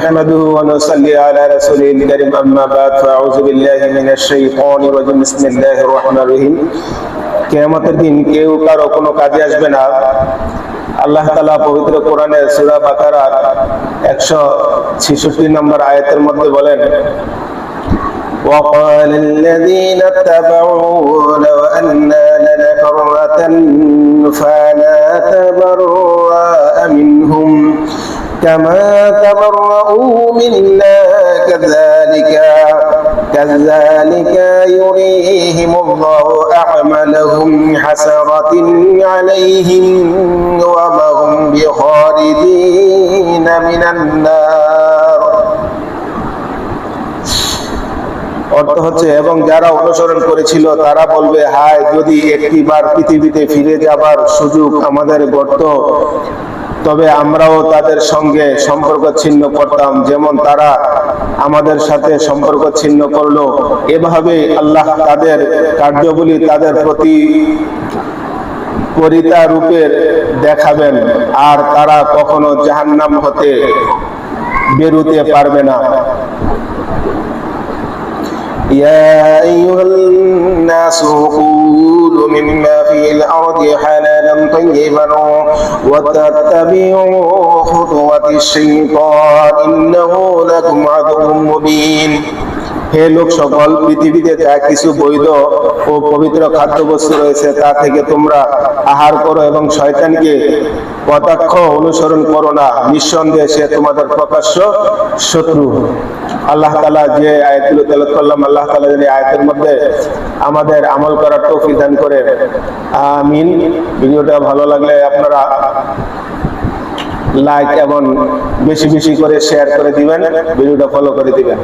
نحمده ونصلي على رسوله الكريم أما بعد فأعوذ بالله من الشيطان الرجيم بسم الله الرحمن الرحيم কেয়ামতের দিন কেউ কারো কোনো কাজে আসবে না আল্লাহ তালা পবিত্র কোরআনের সুরা বাকারার একশো ছেষট্টি নম্বর আয়াতের মধ্যে বলেন وقال الذين اتبعوا لو أن لنا كرة فنتبرأ منهم كما تبرؤوا منا كذلك كذلك يريهم الله أعمالهم حسرة عليهم وما هم بخالدين من النار অর্থ হচ্ছে এবং যারা অনুসরণ করেছিল তারা বলবে হায় যদি একটিবার পৃথিবীতে ফিরে যাবার সুযোগ আমাদের গড়ত তবে আমরাও তাদের সঙ্গে সম্পর্ক ছিন্ন করতাম যেমন তারা আমাদের সাথে সম্পর্ক ছিন্ন করলো এভাবে আল্লাহ তাদের কার্যগুলি তাদের প্রতি করিতা রূপের দেখাবেন আর তারা কখনো জাহান্নাম হতে বেরুতে পারবে না يا أيها الناس قولوا مما في الأرض حلالا طيبا وتتبعوا خطوة الشيطان إنه لكم عدو مبين. হে লোক সকল, পৃথিবীতে যা কিছু বৈধ ও পবিত্র খাদ্যবস্তু রয়েছে, তা থেকে তোমরা আহার করো এবং শয়তানকে কটাক্ষ অনুসরণ করো না। নিঃসন্দেহে সে তোমাদের প্রকাশ্য শত্রু। আল্লাহ তালা যে আয়াতগুলো তেলত করলাম, আল্লাহ তালা যদি আয়াতের মধ্যে আমাদের আমল করার তৌফিক দান করে। আমিন। ভিডিওটা ভালো লাগলে আপনারা লাইক এবং বেশি বেশি করে শেয়ার করে দিবেন, ভিডিওটা ফলো করে দিবেন।